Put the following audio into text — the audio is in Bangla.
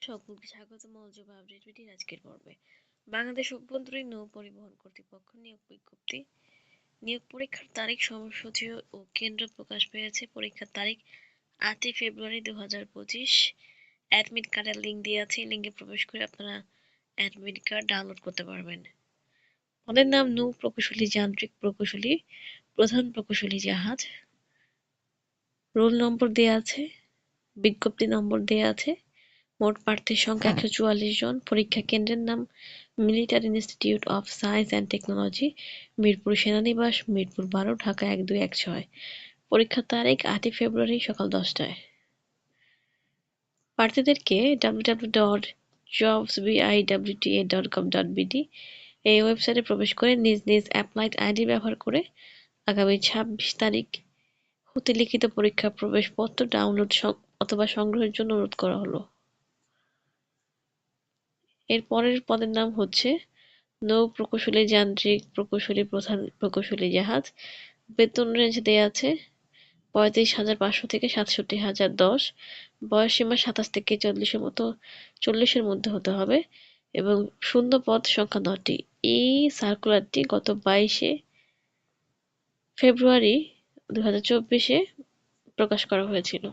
সকলকে স্বাগত আপডেট আজকের পর্বে। বাংলাদেশ অভ্যন্তরীণ নৌ পরিবহন কর্তৃপক্ষ নিয়োগ বিজ্ঞপ্তি। নিয়োগ পরীক্ষার তারিখ, সময়সূচি ও কেন্দ্র প্রকাশ পেয়েছে। পরীক্ষার তারিখ, আটই ফেব্রুয়ারি দু হাজার পঁচিশ। অ্যাডমিট কার্ডের লিঙ্ক দিয়ে আছে। লিঙ্কে প্রবেশ করে আপনারা অ্যাডমিট কার্ড ডাউনলোড করতে পারবেন। পদের নাম নৌ প্রকৌশলী যান্ত্রিক প্রকৌশলী, প্রধান প্রকৌশলী জাহাজ। রোল নম্বর দেওয়া আছে, বিজ্ঞপ্তি নম্বর দেওয়া আছে। মোট প্রার্থীর সংখ্যা একশো চুয়াল্লিশ জন। পরীক্ষা কেন্দ্রের নাম military institute of science and technology Mirpur সেনানিবাস Mirpur বারো ঢাকা এক দুই এক ছয়। পরীক্ষার তারিখ আটই ফেব্রুয়ারি সকাল দশটায়। প্রার্থীদেরকে W W dot jobs BIWTA dot com dot BD এই ওয়েবসাইটে প্রবেশ করে নিজ নিজ অ্যাপ্লাইড আইডি ব্যবহার করে আগামী ছাব্বিশ তারিখ হতে লিখিত পরীক্ষা প্রবেশপত্র ডাউনলোড অথবা সংগ্রহের জন্য অনুরোধ করা হলো। এর পরের পদের নাম হচ্ছে নৌ প্রকৌশলী যান্ত্রিক প্রকৌশলী প্রধান প্রকৌশলী জাহাজ। বেতন রেঞ্জ দেয়া আছে পঁয়ত্রিশ হাজার পাঁচশো থেকে সাতষট্টি হাজার দশ। বয়স সীমা সাতাশ থেকে চল্লিশের মতো, চল্লিশের মধ্যে হতে হবে এবং শূন্য পদ সংখ্যা নটি। এই সার্কুলারটি গত বাইশে ফেব্রুয়ারি দু হাজার চব্বিশে প্রকাশ করা হয়েছিল।